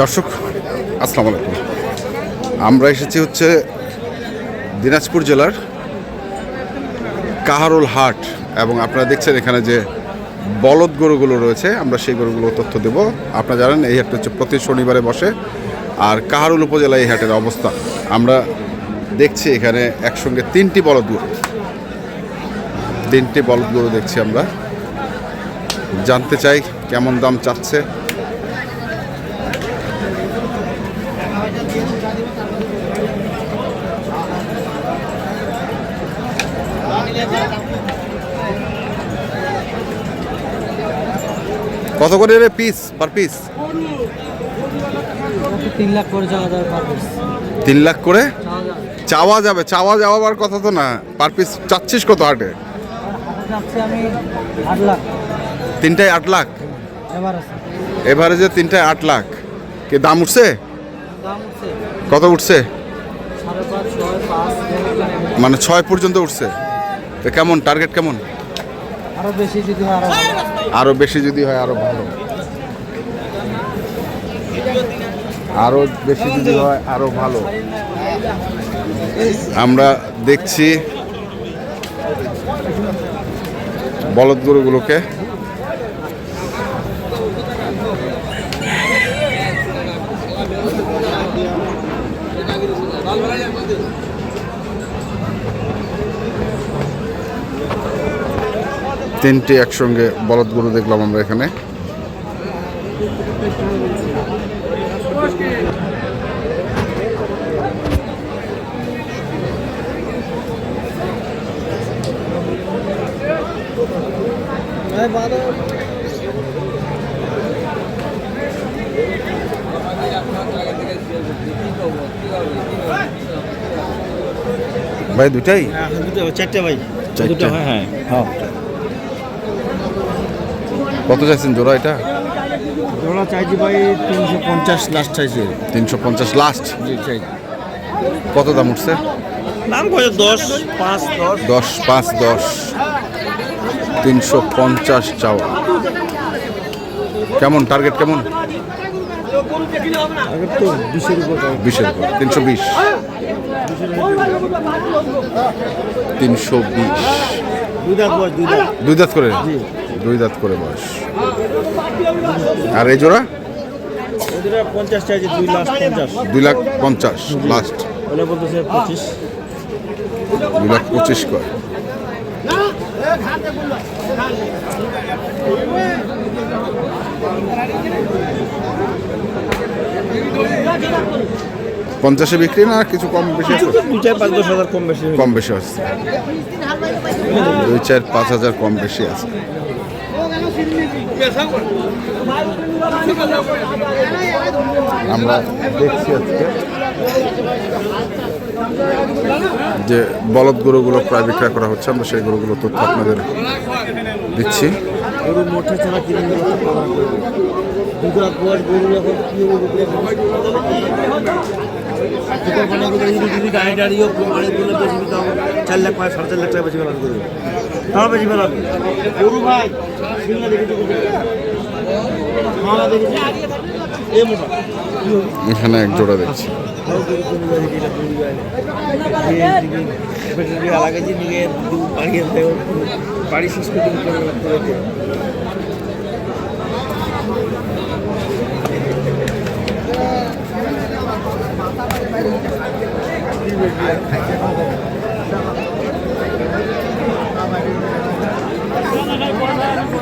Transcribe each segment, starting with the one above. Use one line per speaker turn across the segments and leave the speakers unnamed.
দর্শক, আসসালামু আলাইকুম। আমরা এসেছি হচ্ছে দিনাজপুর জেলার কাহারুল হাট এবং আপনারা দেখছেন এখানে যে বলদ গরুগুলো রয়েছে, আমরা সেই গরুগুলো তথ্য দেব। আপনারা জানেন, এই হাটটা হচ্ছে প্রতি শনিবারে বসে আর কাহারুল উপজেলায় এই হাটের অবস্থা। আমরা দেখছি এখানে একসঙ্গে তিনটি বলদ গরু। তিনটি বলদ গরু দেখছি আমরা। জানতে চাই কেমন দাম চাচ্ছে কত করে রে পিস পার পিস
তিন লাখ করে যাওয়া যাবে পার পিস
তিন লাখ করে?
চাওয়া যাবে।
চাওয়া চাওয়া যাওয়ার কথা তো না। পার পিস চাচ্ছিস কত হাটে তিনটায় আট লাখ? এভারেজে তিনটায় আট লাখ। কি দাম উঠছে? কত উঠছে? মানে ছয় পর্যন্ত উঠছে। তো কেমন টার্গেট কেমন?
আরও বেশি যদি।
আরও বেশি যদি হয়, আরও ভালো। আরও বেশি যদি হয়, আরও ভালো। আমরা দেখছি বলদ গরুগুলোকে। তিনটি একসঙ্গে বলদ গরু দেখলাম আমরা এখানে। ভাই দুটাই?
চারটে ভাই।
চারটে?
হ্যাঁ। হ্যাঁ।
কত চাইছেন জোড়া এটা?
ওরা চাইছি ভাই তিনশো পঞ্চাশ লাস্ট চাইছে।
তিনশো পঞ্চাশ লাস্ট
চাই।
কত দাম উঠছে?
দাম দশ পাঁচ দশ।
দশ পাঁচ দশ। তিনশো পঞ্চাশ চাওয়া। কেমন? টার্গেট কেমন?
বিশের উপর
তিনশো বিশ। তিনশো বিশ।
দুই দাঁত
করে? দুই দাঁত করে বয়স। আর এই জোড়া?
দুই লাখ পঞ্চাশ।
লাস্ট দুই লাখ পঁচিশ করে। পঞ্চাশে বিক্রি না কিছু কম বেশি আছে?
দুই চার পাঁচ দশ হাজার কম বেশি
কম বেশি হচ্ছে দুই চার পাঁচ হাজার কম বেশি আছে। আমরা দেখছি আজকে যে বলদ গরুগুলো প্রায় বিক্রয় করা হচ্ছে, আমরা সেই গরুগুলো তথ্য আপনাদের দিচ্ছি।
গরু মোটে ছাড়া কিনে মানে চার লাখ পাঁচ, সাড়ে চার লাখ টাকা বেশি তাও বেশি গরু ভাই সিংহা দেখেছি মালা দেখেছি এ মোটা
এখানে এক জোড়া দেখছি
আলাদা বাড়ি শেষ করে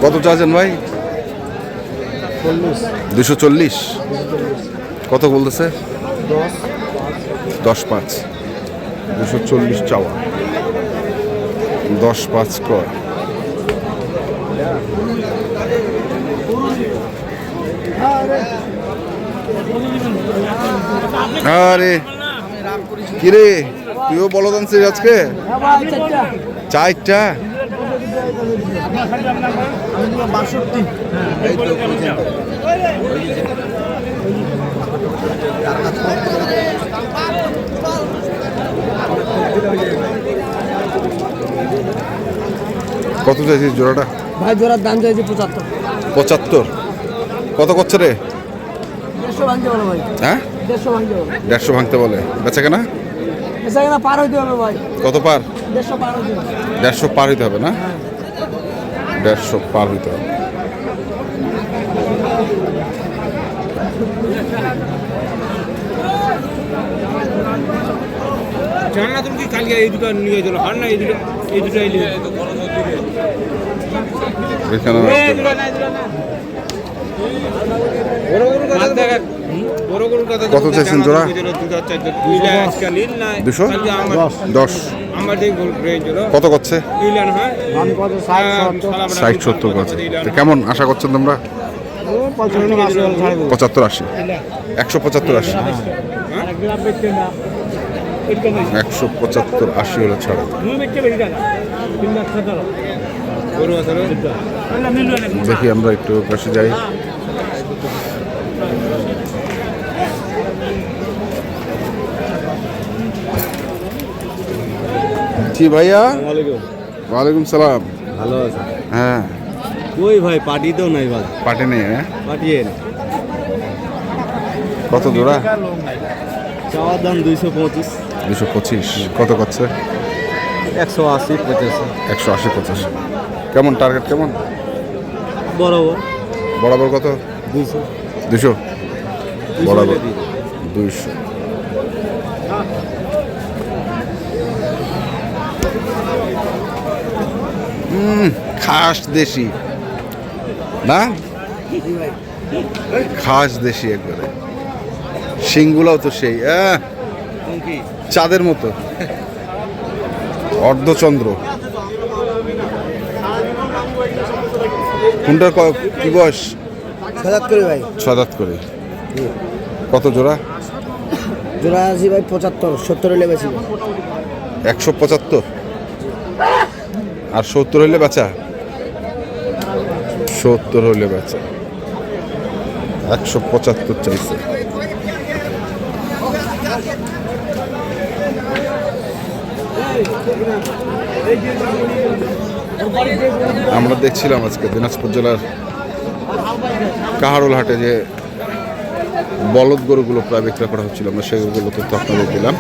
কত চাচ্ছেন ভাই?
চল্লিশ।
দুশো চল্লিশ। কত বলতেছে?
দশ।
পাঁচ। দুশো চল্লিশ চাওয়া। দশ পাঁচ কর। আরে কিরে? তুইও বলো আনছিস আজকে? চারটা?
বাষট্টি।
কত চাইছিস জোড়াটা?
ভাই জোড়ার দাম চাইছে পঁচাত্তর।
পঁচাত্তর। কত করছে রে?
দেড়শো ভাঙতে
হ্যাঁ?
দেড়শো ভাঙতে বলো।
দেড়শো ভাঙতে বলে। বেচা কেনা?
এসে কিনা পার হইতে হবে ভাই।
কত পার?
দেড়শো পার হইতে হবে।
দেড়শো পার হইতে হবে না? দেড়শো পার হইতে হবে।
জানলা তুমি কি কালকে এই দুটো নিয়ে হার না এই দুটো এই দুটো এই নিয়ে
এখানে কত চাইছেন জোড়া? দুশো? দশ। কত করছে?
হয়।
ষাট সত্তর। করছে। কেমন আশা করছেন তোমরা? পঁচাত্তর আশি একশো পঁচাত্তর আশি। একশো পঁচাত্তর আশি হলে ছাড়া। দেখি আমরা একটু পাশে যাই। জি ভাইয়া। ওয়ালাইকুম সালাম।
ভালো আছে
হ্যাঁ।
কই ভাই পার্টি তো নাই ভাই।
পাটে নেই হ্যাঁ?
পাঠিয়ে
কত জোড়া?
চাওয়ার দাম দুইশো পঁচিশ।
দুশো পঁচিশ। কত করছে?
একশো আশি পঁচাশি।
একশো আশি পঁচাশি। কেমন টার্গেট কেমন?
বরাবর।
বরাবর কত?
দুইশো।
দুশো বরাবর। দুইশো। খাস দেশি। না? খাস দেশি একবারে। শিংগুলাও তো সেই চাঁদের মতো। অর্ধচন্দ্র। কোনটার ক- বয়স?
সাজাত করে ভাই।
ছদাত করে। কত জোড়া?
জোড়া আছি ভাই পঁচাত্তর সত্তর হলে
একশো পঁচাত্তর? আর সত্তর হইলে বেচা? সত্তর হইলে বেচা। একশো পঁচাত্তর চাইছে। আমরা দেখছিলাম আজকে দিনাজপুর জেলার কাহারুল হাটে যে বলদ গরুগুলো প্রায় বিক্রয় করা হচ্ছিল, আমরা সেগুলো তথ্য আপনাদের দিলাম।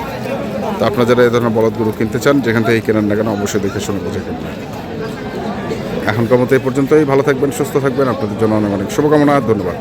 তো আপনারা যারা এই ধরনের বলদ গরু কিনতে চান, যেখান থেকে কেনেন না কেন অবশ্যই দেখে শুনে বুঝে কিনবেন এখনকার মতো এই পর্যন্তই। ভালো থাকবেন, সুস্থ থাকবেন। আপনাদের জন্য অনেক অনেক শুভকামনা। ধন্যবাদ।